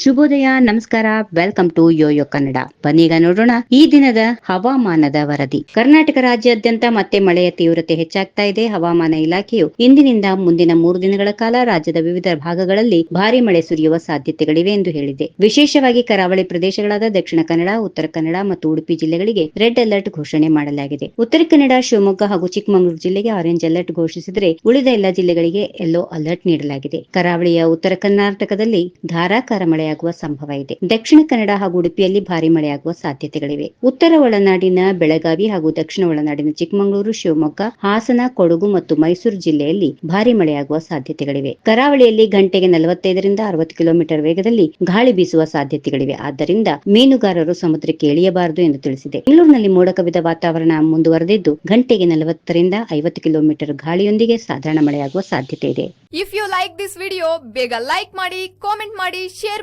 ಶುಭೋದಯ, ನಮಸ್ಕಾರ welcome to YoYo Kannada ಬನ್ನೀಗ ನೋಡೋಣ ಈ ದಿನದ ಹವಾಮಾನದ ವರದಿ. ಕರ್ನಾಟಕ ರಾಜ್ಯಾದ್ಯಂತ ಮತ್ತೆ ಮಳೆಯ ತೀವ್ರತೆ ಹೆಚ್ಚಾಗ್ತಾ ಇದೆ. ಹವಾಮಾನ ಇಲಾಖೆಯು ಇಂದಿನಿಂದ ಮುಂದಿನ ಮೂರು ದಿನಗಳ ಕಾಲ ರಾಜ್ಯದ ವಿವಿಧ ಭಾಗಗಳಲ್ಲಿ ಭಾರಿ ಮಳೆ ಸುರಿಯುವ ಸಾಧ್ಯತೆಗಳಿವೆ ಎಂದು ಹೇಳಿದೆ. ವಿಶೇಷವಾಗಿ ಕರಾವಳಿ ಪ್ರದೇಶಗಳಾದ ದಕ್ಷಿಣ ಕನ್ನಡ, ಉತ್ತರ ಕನ್ನಡ ಮತ್ತು ಉಡುಪಿ ಜಿಲ್ಲೆಗಳಿಗೆ ರೆಡ್ ಅಲರ್ಟ್ ಘೋಷಣೆ ಮಾಡಲಾಗಿದೆ. ಉತ್ತರ ಕನ್ನಡ, ಶಿವಮೊಗ್ಗ ಹಾಗೂ ಚಿಕ್ಕಮಗಳೂರು ಜಿಲ್ಲೆಗೆ ಆರೆಂಜ್ ಅಲರ್ಟ್ ಘೋಷಿಸಿದರೆ ಉಳಿದ ಎಲ್ಲ ಜಿಲ್ಲೆಗಳಿಗೆ ಯೆಲ್ಲೋ ಅಲರ್ಟ್ ನೀಡಲಾಗಿದೆ. ಕರಾವಳಿಯ ಉತ್ತರ ಕರ್ನಾಟಕದಲ್ಲಿ ಧಾರಾಕಾರ ಮಳೆಯಾಗುವ ಸಂಭವ ಇದೆ. ದಕ್ಷಿಣ ಕನ್ನಡ ಹಾಗೂ ಉಡುಪಿಯಲ್ಲಿ ಭಾರಿ ಮಳೆಯಾಗುವ ಸಾಧ್ಯತೆಗಳಿವೆ. ಉತ್ತರ ಒಳನಾಡಿನ ಬೆಳಗಾವಿ ಹಾಗೂ ದಕ್ಷಿಣ ಒಳನಾಡಿನ ಚಿಕ್ಕಮಗಳೂರು, ಶಿವಮೊಗ್ಗ, ಹಾಸನ, ಕೊಡಗು ಮತ್ತು ಮೈಸೂರು ಜಿಲ್ಲೆಯಲ್ಲಿ ಭಾರಿ ಮಳೆಯಾಗುವ ಸಾಧ್ಯತೆಗಳಿವೆ. ಕರಾವಳಿಯಲ್ಲಿ ಗಂಟೆಗೆ ನಲವತ್ತೈದರಿಂದ ಅರವತ್ತು ಕಿಲೋಮೀಟರ್ ವೇಗದಲ್ಲಿ ಗಾಳಿ ಬೀಸುವ ಸಾಧ್ಯತೆಗಳಿವೆ. ಆದ್ದರಿಂದ ಮೀನುಗಾರರು ಸಮುದ್ರಕ್ಕೆ ಇಳಿಯಬಾರದು ಎಂದು ತಿಳಿಸಿದೆ. ಬೆಂಗಳೂರಿನಲ್ಲಿ ಮೋಡ ಕವಿದ ವಾತಾವರಣ ಮುಂದುವರೆದಿದ್ದು, ಗಂಟೆಗೆ ನಲವತ್ತರಿಂದ ಐವತ್ತು ಕಿಲೋಮೀಟರ್ ಗಾಳಿಯೊಂದಿಗೆ ಸಾಧಾರಣ ಮಳೆಯಾಗುವ ಸಾಧ್ಯತೆ ಇದೆ. If you like this video ಬೇಗ ಲೈಕ್ ಮಾಡಿ ಕಾಮೆಂಟ್ ಮಾಡಿ ಶೇರ್